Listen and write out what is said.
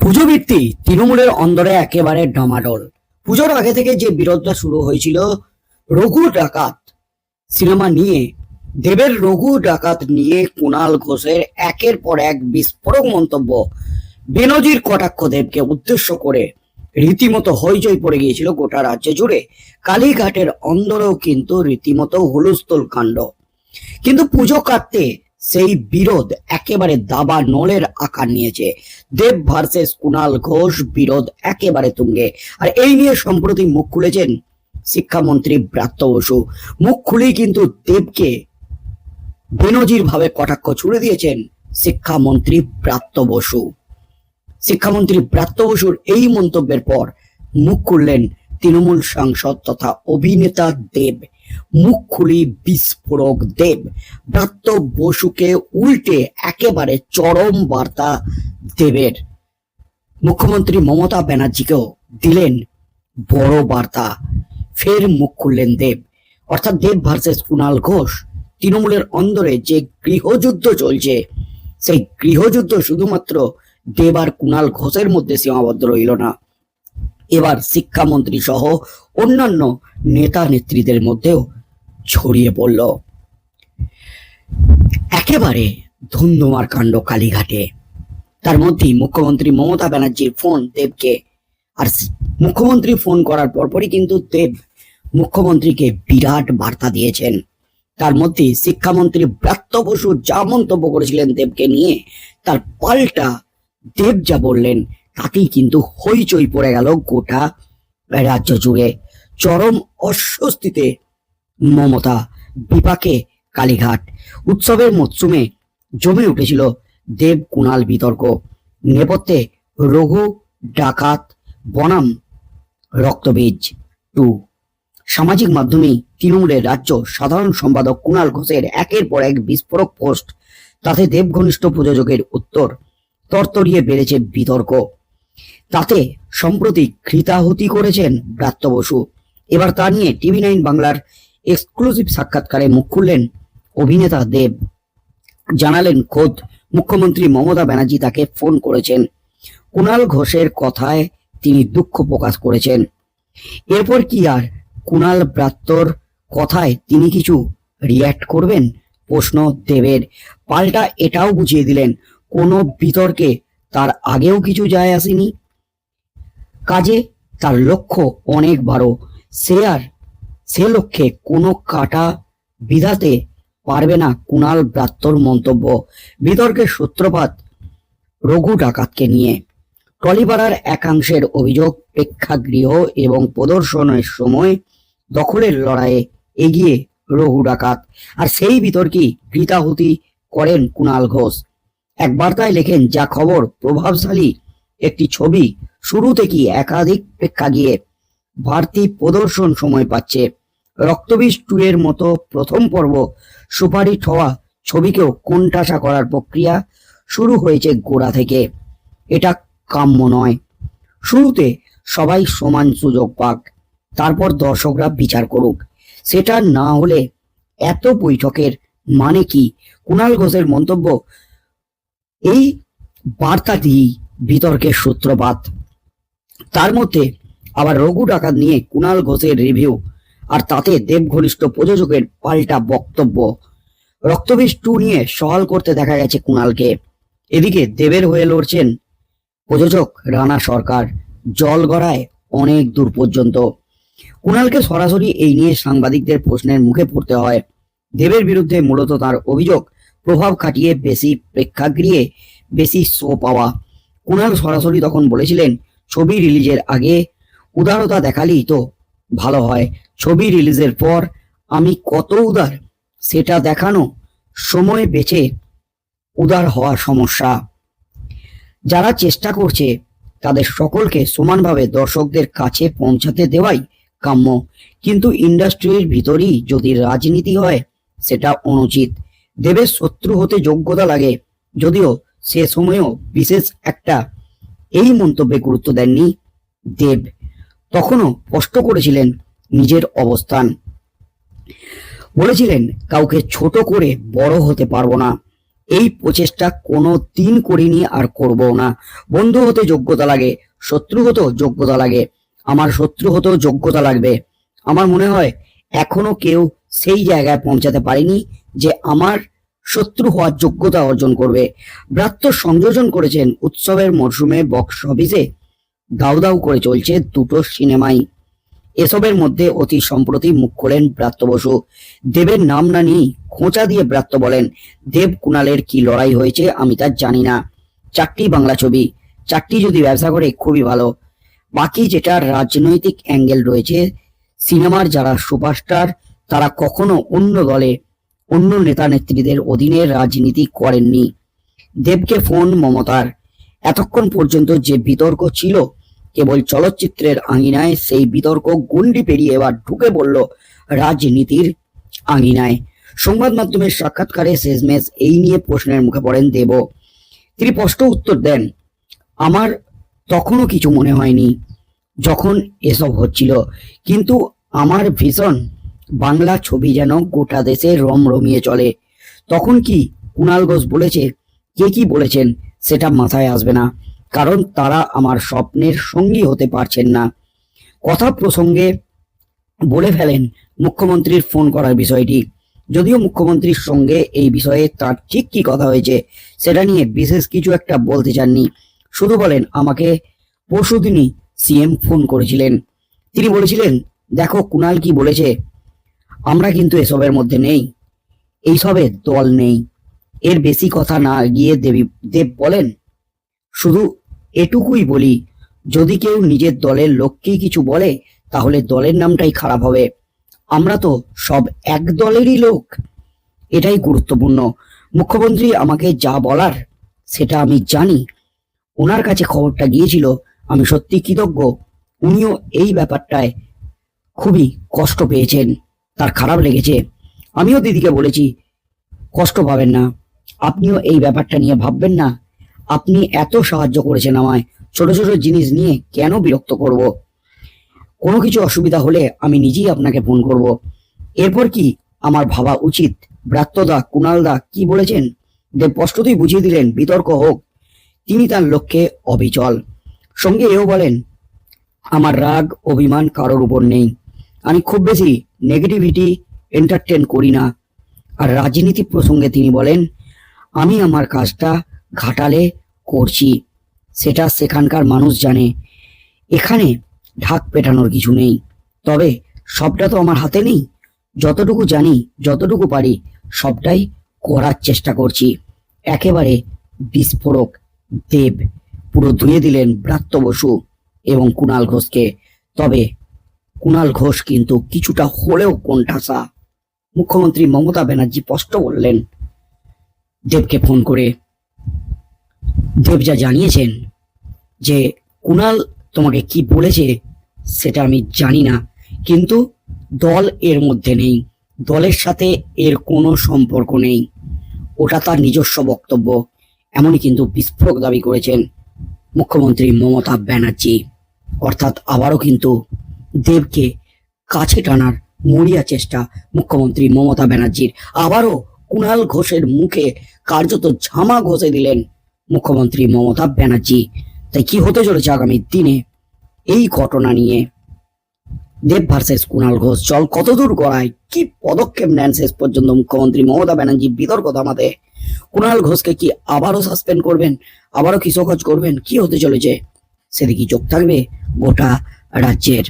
পুজো ভিত্তি তৃণমূলের অন্দরে একেবারে ডমাডোল। পুজোর আগে থেকে যে বিরোধটা শুরু হয়েছিল, রঘু ডাকাত সিনেমা নিয়ে, দেবের রঘু ডাকাত নিয়ে কুণাল ঘোষের একের পর এক বিস্ফোরক মন্তব্য বেনজির কটাক্ষ দেবকে উদ্দেশ্য করে রীতিমতো হইচই পড়ে গিয়েছিল গোটা রাজ্য জুড়ে। কালীঘাটের অন্দরেও কিন্তু রীতিমতো হুলস্থুল কাণ্ড। কিন্তু পুজো কাটতে সেই বিরোধ একেবারে দাবা নলের আকার নিয়েছে। দেব ভার্সেস কুণাল ঘোষ, বিরোধ একেবারে তুঙ্গে। আর এই নিয়ে সম্প্রতি মুখ খুলেছেন শিক্ষামন্ত্রী ব্রাত্য বসু। মুখ খুলেই কিন্তু দেবকে বেনজির ভাবে কটাক্ষ ছুড়ে দিয়েছেন শিক্ষামন্ত্রী ব্রাত্য বসু। শিক্ষামন্ত্রী ব্রাত্য বসুর এই মন্তব্যের পর মুখ খুললেন তৃণমূল সাংসদ তথা অভিনেতা দেব। মুখ খুলি বিস্ফোরক দেব। ব্রাত্য বসুকে উল্টে একেবারে চরম বার্তা দেবের। মুখ্যমন্ত্রী মমতা ব্যানার্জিকেও দিলেন বড় বার্তা। ফের মুখ খুললেন দেব। অর্থাৎ দেব ভার্সেস কুণাল ঘোষ, তৃণমূলের অন্দরে যে গৃহযুদ্ধ চলছে, সেই গৃহযুদ্ধ শুধুমাত্র দেব আর কুণাল ঘোষের মধ্যে সীমাবদ্ধ রইল না। এবার শিক্ষামন্ত্রী সহ অন্যান্য নেতা নেত্রীদের মধ্যেও ছড়িয়ে পড়ল। একেবারে ধুন্ধুমার কাণ্ড কালীঘাটে। তার মধ্যেই মুখ্যমন্ত্রী মমতা ব্যানার্জির ফোন দেবকে। আর মুখ্যমন্ত্রী ফোন করার পরপরই কিন্তু দেব মুখ্যমন্ত্রীকে বিরাট বার্তা দিয়েছেন। তার মধ্যে শিক্ষামন্ত্রী ব্রাত্য বসু যা মন্তব্য করেছিলেন দেবকে নিয়ে, তার পাল্টা দেব যা বললেন, তাতেই কিন্তু হইচই পড়ে গেল গোটা রাজ্য জুড়ে। চরম অস্বস্তিতে মমতা, বিপাকে কালীঘাট। উৎসবের মরশুমে জমে উঠেছিল দেব কুণাল বিতর্ক। নেপথ্যে রঘু, ডাকাত, বনাম, রক্তবীজ। টু। সামাজিক মাধ্যমে তৃণমূলের রাজ্য সাধারণ সম্পাদক কুণাল ঘোষের একের পর এক বিস্ফোরক পোস্ট, তাতে দেব ঘনিষ্ঠ প্রযোজকের উত্তর, তরতরিয়ে বেড়েছে বিতর্ক। তাতে সম্প্রতি কৃতাহুতি করেছেন ব্রাত্য বসু। এবার তা নিয়ে টিভি নাইন বাংলার এক্সক্লুসিভ সাক্ষাৎকারে মুখ খুললেন অভিনেতা দেব। জানালেন, খোদ মুখ্যমন্ত্রী মমতা ব্যানার্জি তাকে ফোন করেছেন। কুণাল ঘোষের কথায় তিনি দুঃখ প্রকাশ করেছেন। এরপর কি আর কুণাল ব্রাত্যর কথায় তিনি কিছু রিয়্যাক্ট করবেন? প্রশ্ন দেবের। পাল্টা এটাও বুঝিয়ে দিলেন, কোনো বিতর্কে তার আগেও কিছু যায় আসেনি। কাজে তার লক্ষ্য অনেক বড়। সে আর সে লক্ষ্যে কোনো কাটা বিধাতে পারবে না কুণাল ব্রাত্যর মন্তব্য। বিতর্কের সূত্রপাত রঘু ডাকাতকে নিয়ে। টলিপাড়ার একাংশের অভিযোগ প্রেক্ষাগৃহ এবং প্রদর্শনের সময় দখলের লড়াইয়ে এগিয়ে রঘু ডাকাত। আর সেই বিতর্কই কৃতাহুতি করেন কুণাল ঘোষ। এক বার্তায় লেখেন, যা খবর, প্রভাবশালী একটি ছবি, শুরু থেকেই একাধিক প্রেক্ষাগৃহে বাড়তি প্রদর্শন সময় পাচ্ছে। রক্তবীজ টু এর মতো প্রথম পর্ব সুপারিট হওয়া ছবিকেও কোণঠাসা করার প্রক্রিয়া শুরু হয়েছে গোড়া থেকে। এটা কাম্য নয়। শুরুতে সবাই সমান সুযোগ পাক, তারপর দর্শকরা বিচার করুক। সেটা না হলে এত বৈঠকের মানে কি? কুণাল ঘোষের মন্তব্য, এই বার্তা দিয়েই বিতর্কের সূত্রপাত। তার মধ্যে আবার রঘু ডাকাত নিয়ে কুণাল ঘোষের রিভিউ আর তাতে দেব ঘনিষ্ঠ প্রযোজকের পাল্টা বক্তব্য। রক্তবীজ টু নিয়ে সওয়াল করতে দেখা গেছে কুণালকে। এদিকে দেবের হয়ে লড়ছেন প্রযোজক রানা সরকার। জল গড়ায় অনেক দূর পর্যন্ত। কুণালকে সরাসরি এই নিয়ে সাংবাদিকদের প্রশ্নের মুখে পড়তে হয়। দেবের বিরুদ্ধে মূলত তার অভিযোগ, প্রভাব খাটিয়ে বেশি প্রেক্ষাগৃহে বেশি শো পাওয়া। কুণাল সরাসরি তখন বলেছিলেন, ছবি রিলিজের আগে উদারতা দেখালেই তো ভালো হয়। ছবি রিলিজের পর আমি কত উদার, সেটা দেখানো সময় বেছে উদার হওয়ার সমস্যা। যারা চেষ্টা করছে তাদের সকলকে সমানভাবে দর্শকদের কাছে পৌঁছাতে দেওয়াই কাম্য। কিন্তু ইন্ডাস্ট্রির ভিতরই যদি রাজনীতি হয়, সেটা অনুচিত। দেবের শত্রু হতে যোগ্যতা লাগে, যদিও সে সময়েও বিশেষ একটা এই মন্তব্যে গুরুত্ব দেননি দেব। তখনও স্পষ্ট করেছিলেন নিজের অবস্থান। বলেছিলেন, কাউকে ছোট করে বড় হতে পারব না। এই প্রচেষ্টা কোনো দিন করিনি আর করব না। বন্ধু হতে যোগ্যতা লাগে, শত্রু হতেও যোগ্যতা লাগে। আমার শত্রু হতেও যোগ্যতা লাগবে। আমার মনে হয়, এখনও কেউ সেই জায়গায় পৌঁছাতে পারেনি যে আমার শত্রু হওয়ার যোগ্যতা অর্জন করবে। ব্রাত্য সংযোজন করেছেন উৎসবের মরশুমে বক্স অফিসে। দাউ দাউ করে চলছে দুটো সিনেমাই। এসবের মধ্যে অতি সম্প্রতি মুখ খোলেন ব্রাত্য বসু। দেবের নাম না নিয়েই খোঁচা দিয়ে ব্রাত্য বলেন, দেব কুণালের কি লড়াই হয়েছে আমি তা জানি না। চারটি বাংলা ছবি, চারটি যদি ব্যবসা করে খুবই ভালো। বাকি যেটা রাজনৈতিক অ্যাঙ্গেল রয়েছে, সিনেমার যারা সুপারস্টার, তারা কখনো অন্য দলে, অন্য নেতা নেত্রীদের অধীনে রাজনীতি করেননি। দেবকে ফোন মমতার। এতক্ষণ পর্যন্ত যে বিতর্ক ছিল কেবল চলচ্চিত্রের আঙিনায় সেই বিতর্ক গন্ডি পেরিয়ে এবার ঢুকে পড়ল রাজনীতির আঙিনায়। সংবাদ মাধ্যমের সাক্ষাৎকারে শেষমেশ এই নিয়ে প্রশ্নের মুখে পড়েন দেব। তিনি স্পষ্ট উত্তর দেন, আমার তখনও কিছু মনে হয়নি যখন এসব হচ্ছিল। কিন্তু আমার ভীষণ বাংলা ছবি যেন গোটা দেশে রম রমিয়ে চলে। তখন কি কুণাল ঘোষ বলেছে? কে কি বলেছেন? সেটা মাথায় আসবে না। কারণ তারা আমার স্বপ্নের সঙ্গী হতে পারছেন না। কথা প্রসঙ্গে বলে ফেলেন মুখ্যমন্ত্রীর ফোন করার বিষয়টি। যদিও মুখ্যমন্ত্রীর সঙ্গে এই বিষয়ে তার ঠিক কি কথা হয়েছে, সেটা নিয়ে বিশেষ কিছু একটা বলতে চাননি। শুধু বলেন, আমাকে পরশুদিনই সিএম ফোন করেছিলেন। তিনি বলেছিলেন, দেখো কুণাল কি বলেছে, আমরা কিন্তু এসবের মধ্যে নেই। এইসবে দল নেই। এর বেশি কথা না গিয়ে দেবী, দেব বলেন, শুধু এটুকুই বলি, যদি কেউ নিজের দলের লোককেই কিছু বলে, তাহলে দলের নামটাই খারাপ হবে। আমরা তো সব এক দলেরই লোক। এটাই গুরুত্বপূর্ণ। মুখ্যমন্ত্রী আমাকে যা বলার, সেটা আমি জানি। ওনার কাছে খবরটা গিয়েছিল, আমি সত্যি কৃতজ্ঞ। উনিও এই ব্যাপারটায় খুবই কষ্ট পেয়েছেন। তার খারাপ লেগেছে। আমিও দিদিকে বলেছি, কষ্ট পাবেন না। আপনিও এই ব্যাপারটা নিয়ে ভাববেন না। আপনি এত সাহায্য করেছেন আমায়। ছোট ছোট জিনিস নিয়ে কেন বিরক্ত করব? কোনো কিছু অসুবিধা হলে আমি নিজেই আপনাকে ফোন করব। এরপর কি আমার ভাবা উচিত? ব্রাত্যদা, কুণালদা কি বলেছেন? দেব স্পষ্টতই বুঝিয়ে দিলেন, বিতর্ক হোক। তিনি তার লক্ষ্যে অবিচল। সঙ্গে এও বলেন, আমার রাগ, অভিমান কারোর উপর নেই। আমি খুব বেশি নেগেটিভিটি এন্টারটেন করি না। আর রাজনীতি প্রসঙ্গে তিনি বলেন, আমি আমার কাজটা ঘাটালে করছি। সেটা সেখানকার মানুষ জানে। এখানে ঢাক পেটানোর কিছু নেই। তবে সবটা তো আমার হাতে নেই। যতটুকু জানি, যতটুকু পারি, সবটাই করার চেষ্টা করছি। একেবারে বিস্ফোরক দেব পুরো ধুয়ে দিলেন ব্রাত্য বসু এবং কুণাল ঘোষকে। তবে কুণাল ঘোষ কিন্তু কিছুটা হলেও কোণঠাসা। মুখ্যমন্ত্রী মমতা ব্যানার্জি স্পষ্ট বললেন, দেবকে ফোন করে দেব যা জানিয়েছেন যে, কুণাল তোমাকে কি বলেছে সেটা আমি জানি না, কিন্তু দল এর মধ্যে নেই, দলের সাথে এর কোনো সম্পর্ক নেই। ওটা তার নিজস্ব বক্তব্য, এমনই কিন্তু বিস্ফোরক দাবি করেছেন মুখ্যমন্ত্রী মমতা ব্যানার্জি। অর্থাৎ আবারও কিন্তু দেবকে কাছে টানার মরিয়া চেষ্টা মুখ্যমন্ত্রী মমতা ব্যানার্জির। আবারও কুণাল ঘোষের মুখে কার্যত ঝামা ঘষে দিলেন মুখ্যমন্ত্রী মমতা ব্যানার্জি। তাই কি হতে চলেছে আগামী দিনে? এই ঘটনা নিয়ে দেব ভার্সেস কুণাল ঘোষ, চল কতদূর গড়ায়? কি পদক্ষেপ নেন শেষ পর্যন্ত মুখ্যমন্ত্রী মমতা ব্যানার্জি? বিতর্ক থামাতে কুণাল ঘোষকে কি আবারও সাসপেন্ড করবেন? আবারও কিশোকজ করবেন? কি হতে চলেছে? সেদিকে চোখ থাকবে গোটা রাজ্যের